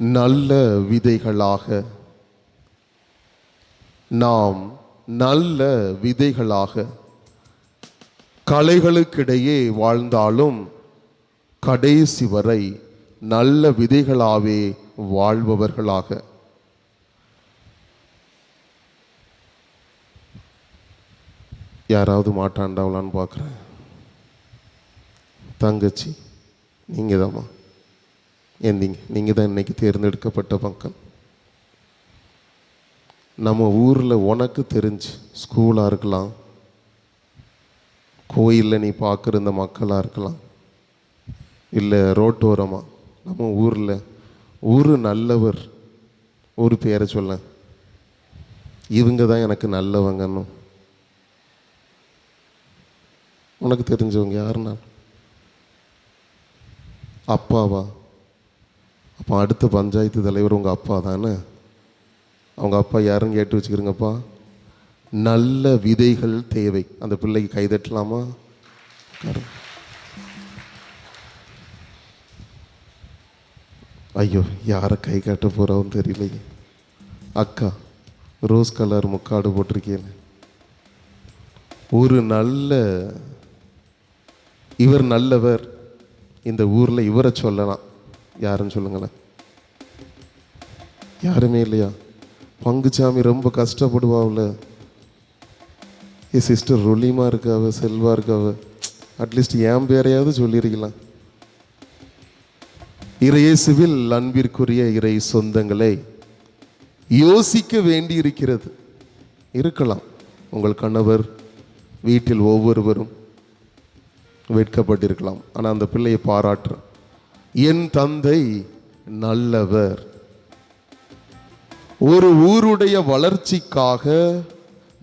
நல்ல விதைகளாக. நாம் நல்ல விதைகளாக. கலைகளுக்கிடையே வாழ்ந்தாலும் கடைசி வரை நல்ல விதைகளாகவே வாழ்பவர்களாக. யாராவது மாட்டாண்டாவலான்னு பார்க்குறேன். தங்கச்சி நீங்கள் தாம்மா எந்திங்க நீங்கள் தான் இன்னைக்கு தேர்ந்தெடுக்கப்பட்ட மக்கள் நம்ம ஊரில் உனக்கு தெரிஞ்சு ஸ்கூலாக இருக்கலாம். கோயிலில் நீ பார்க்குற இந்த மக்களாக இருக்கலாம். இல்லை ரோட்டோரமாக நம்ம ஊரில் ஒரு நல்லவர் ஒரு பேரை சொல்ல. இவங்க தான் எனக்கு நல்லவங்கன்னு. உனக்கு தெரிஞ்சவங்க யாருன்னா? அப்பாவா? அப்போ அடுத்த பஞ்சாயத்து தலைவர் உங்கள் அப்பா தானே? அவங்க அப்பா யாருன்னு கேட்டு வச்சுக்கிறீங்கப்பா. நல்ல விதைகள் தேவை. அந்த பிள்ளைக்கு கைதட்டலாமா ஐயோ யாரை கை காட்ட போகிறாவும் தெரியலையே. அக்கா ரோஸ் கலர் முக்காடு போட்டிருக்கேன். ஒரு நல்ல இவர் நல்லவர். இந்த ஊரில் இவரை சொல்லலாம். யாருன்னு சொல்லுங்களேன். யாருமே இல்லையா? பங்குச்சாமி ரொம்ப கஷ்டப்படுவாவில். என் சிஸ்டர் ரொலிமா இருக்காவ செல்வா இருக்காவ அட்லீஸ்ட் என் பேரையாவது சொல்லியிருக்கலாம் இறையேசுவில் அன்பிற்குரிய இறை சொந்தங்களை யோசிக்க வேண்டி இருக்கிறது இருக்கலாம். உங்கள் கணவர் வீட்டில் ஒவ்வொருவரும் வெட்கப்பட்டிருக்கலாம். ஆனால் அந்த பிள்ளையை பாராட்டுறேன். என் தந்தை நல்லவர். ஒரு ஊருடைய வளர்ச்சிக்காக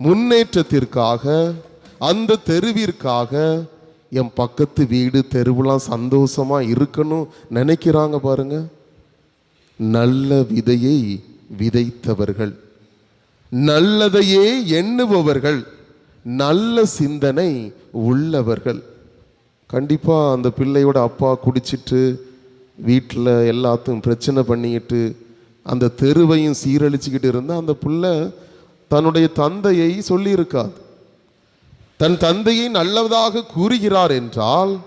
முன்னேற்றத்திற்காக அந்த தெருவிற்காக என் பக்கத்து வீடு தெருவுலாம் சந்தோஷமா இருக்கணும் நினைக்கிறாங்க பாருங்க. நல்ல விதையை விதைத்தவர்கள். நல்லதையே எண்ணுபவர்கள். நல்ல சிந்தனை உள்ளவர்கள். கண்டிப்பாக அந்த பிள்ளையோட அப்பா குடிச்சிட்டு வீட்டில் எல்லாத்தையும் பிரச்சனை பண்ணிக்கிட்டு அந்த தெருவையும் சீரழிச்சுக்கிட்டு இருந்தால் அந்த பிள்ளை தன்னுடைய தந்தையை சொல்லியிருக்காது. தன் தந்தையை நல்லதாக கூறுகிறார் என்றால்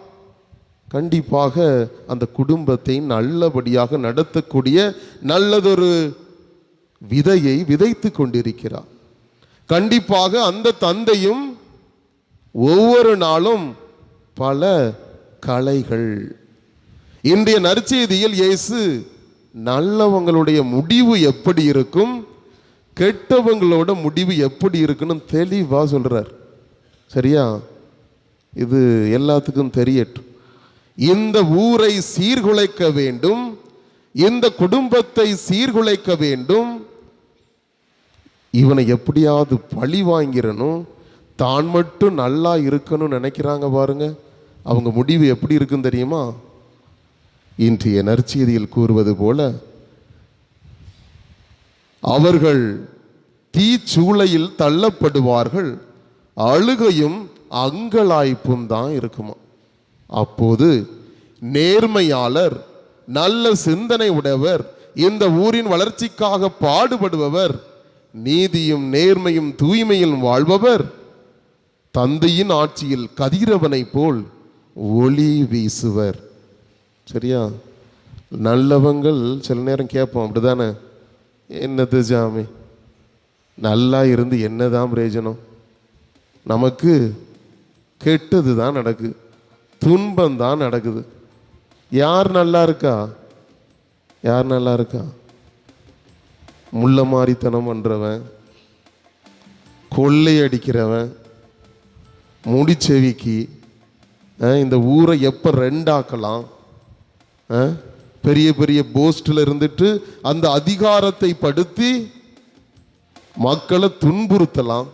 கண்டிப்பாக அந்த குடும்பத்தை நல்லபடியாக நடத்தக்கூடிய நல்லதொரு விதையை விதைத்து கொண்டிருக்கிறார். கண்டிப்பாக அந்த தந்தையும் ஒவ்வொரு நாளும் பல கலைகள் இன்றைய நற்செய்தியில் இயேசு நல்லவங்களுடைய முடிவு எப்படி இருக்கும்? கெட்டவங்களோட முடிவு எப்படி இருக்குன்னு தெளிவா சொல்கிறார் சரியா? இது எல்லாத்துக்கும் தெரியட்டும். இந்த ஊரை சீர்குலைக்க வேண்டும். இந்த குடும்பத்தை சீர்குலைக்க வேண்டும். இவனை எப்படியாவது பழி வாங்கிடணும். தான் மட்டும் நல்லா இருக்கணும்னு நினைக்கிறாங்க பாருங்க. அவங்க முடிவு எப்படி இருக்குன்னு தெரியுமா? இன்றைய நற்செய்தியில் கூறுவது போல அவர்கள் தீச்சூளையில் தள்ளப்படுவார்கள் அழுகையும் அங்கலாய்ப்பும் தான் இருக்குமா? அப்போது நேர்மையாளர் நல்ல சிந்தனை உடையவர் இந்த ஊரின் வளர்ச்சிக்காக பாடுபடுபவர் நீதியும் நேர்மையும் தூய்மையும் வாழ்பவர் தந்தையின் ஆட்சியில் கதிரவனைப் போல் ஒளி வீசுவர். சரியா? நல்லவங்கள் சில நேரம் கேட்போம் அப்படிதானே? என்னது ஜாமி? நல்லா இருந்து என்னதான் பிரயோஜனம்? நமக்கு கெட்டது தான் நடக்குது துன்பம் தான் நடக்குது. யார் நல்லா இருக்கா? யார் நல்லா இருக்கா? முள்ள மாதிரித்தனம் பண்ணுறவன் கொள்ளையடிக்கிறவன் முடிச்செவிக்கு இந்த ஊரை எப்போ ரெண்டாக்கலாம்? பெரிய பெரிய போஸ்டில் இருந்துட்டு அந்த அதிகாரத்தை படுத்தி மக்களை துன்புறுத்தலாம்.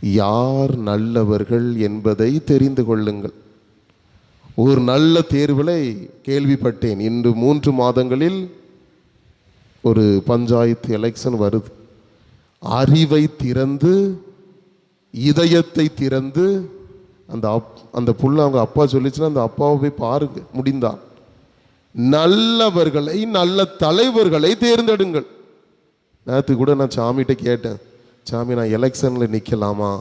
யார் நல்லவர்கள் என்பதை தெரிந்து கொள்ளுங்கள். ஒரு நல்ல தேர்விலை கேள்விப்பட்டேன். இன்று மூன்று மாதங்களில் ஒரு பஞ்சாயத்து எலெக்ஷன் வருது. அறிவை திறந்து இதயத்தை திறந்து அந்த அப் அந்த புள்ள அவங்க அப்பா சொல்லிச்சுன்னா அந்த அப்பாவை போய் பாருங்க முடிந்தா. நல்லவர்களை நல்ல தலைவர்களை தேர்ந்தெடுங்கள். நேற்று கூட நான் சாமிகிட்ட கேட்டேன் சாமி நான் எலெக்ஷனில் நிற்கலாமா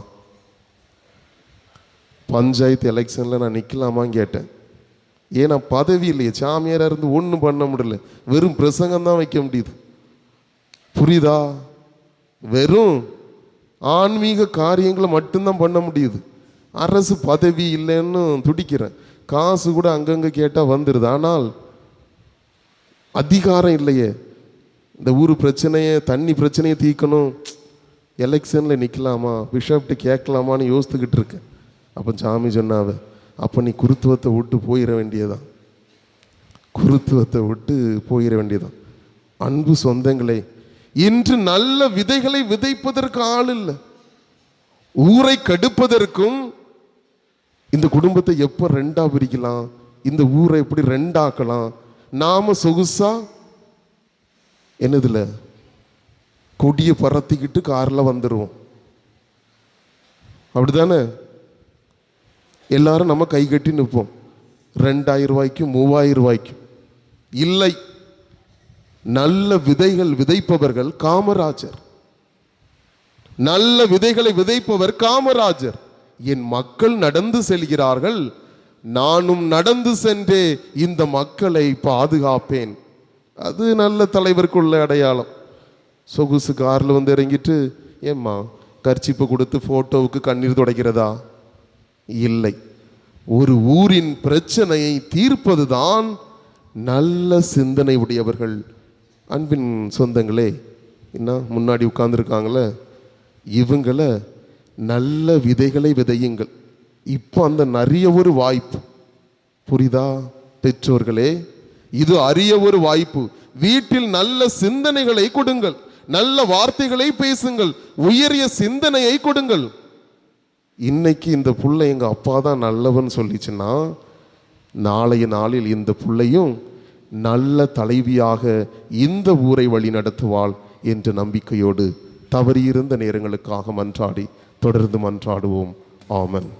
பஞ்சாயத்து எலெக்ஷனில் நான் நிற்கலாமான்னு கேட்டேன். ஏன்னா பதவி இல்லையே சாமியாராக இருந்து ஒன்றும் பண்ண முடியல. வெறும் பிரசங்கம் தான் வைக்க முடியுது. புரியுதா? வெறும் ஆன்மீக காரியங்களை மட்டும்தான் பண்ண முடியுது. அரசு பதவி இல்லைன்னு துடிக்கிறேன். காசு கூட அங்கங்கே கேட்டால் வந்துடுது ஆனால் அதிகாரம் இல்லையே. இந்த ஊர் பிரச்சனையை தண்ணி பிரச்சனையை தீர்க்கணும். எலெக்ஷனில் நிற்கலாமா பிஷப்ட்டு கேட்கலாமான்னு யோசித்துக்கிட்டு இருக்கேன். அப்போ சாமி சொன்னாவ அப்போ நீ குருத்துவத்தை விட்டு போயிட வேண்டியதான் குருத்துவத்தை விட்டு போயிட வேண்டியதான் அன்பு சொந்தங்களே இன்று நல்ல விதைகளை விதைப்பதற்கு ஆள் இல்லை. ஊரை கடுப்பதற்கும் இந்த குடும்பத்தை எப்போ ரெண்டாக பிரிக்கலாம்? இந்த ஊரை எப்படி ரெண்டாக்கலாம்? நாம சொகுசா? என்னதுல? கொடியை பறத்திக்கிட்டு காரில் வந்துடுவோம் அப்படிதானே எல்லாரும் நம்ம கை கட்டி நிற்போம் ரெண்டாயிரம் ரூபாய்க்கும் மூவாயிரம் ரூபாய்க்கும். இல்லை. நல்ல விதைகள் விதைப்பவர்கள் காமராஜர். நல்ல விதைகளை விதைப்பவர் காமராஜர். என் மக்கள் நடந்து செல்கிறார்கள் நானும் நடந்து சென்றே இந்த மக்களை பாதுகாப்பேன். அது நல்ல தலைவருக்குள்ள அடையாளம். சொகுசு காரில் வந்து இறங்கிட்டு ஏம்மா கர்ச்சிப்பு கொடுத்து ஃபோட்டோவுக்கு கண்ணீர் துடைக்கிறதா? இல்லை. ஒரு ஊரின் பிரச்சனையை தீர்ப்பதுதான் நல்ல சிந்தனை உடையவர்கள். அன்பின் சொந்தங்களே என்ன முன்னாடி உட்கார்ந்துருக்காங்களே இவங்களை நல்ல விதைகளை விதையுங்கள். இப்போ அந்த நிறைய ஒரு வாய்ப்பு. புரியுதா பெற்றோர்களே இது அரிய ஒரு வாய்ப்பு. வீட்டில் நல்ல சிந்தனைகளை கொடுங்கள். நல்ல வார்த்தைகளை பேசுங்கள். உயரிய சிந்தனையை கொடுங்கள். இன்னைக்கு இந்த புள்ள எங்கள் அப்பா தான் நல்லவன் சொல்லிச்சுன்னா நாளைய நாளில் இந்த புள்ளையும் நல்ல தலைவியாக இந்த ஊரை வழி நடத்துவாள் என்ற நம்பிக்கையோடு தவறியிருந்த நேரங்களுக்காக மன்றாடி தொடர்ந்து மன்றாடுவோம். ஆமன்.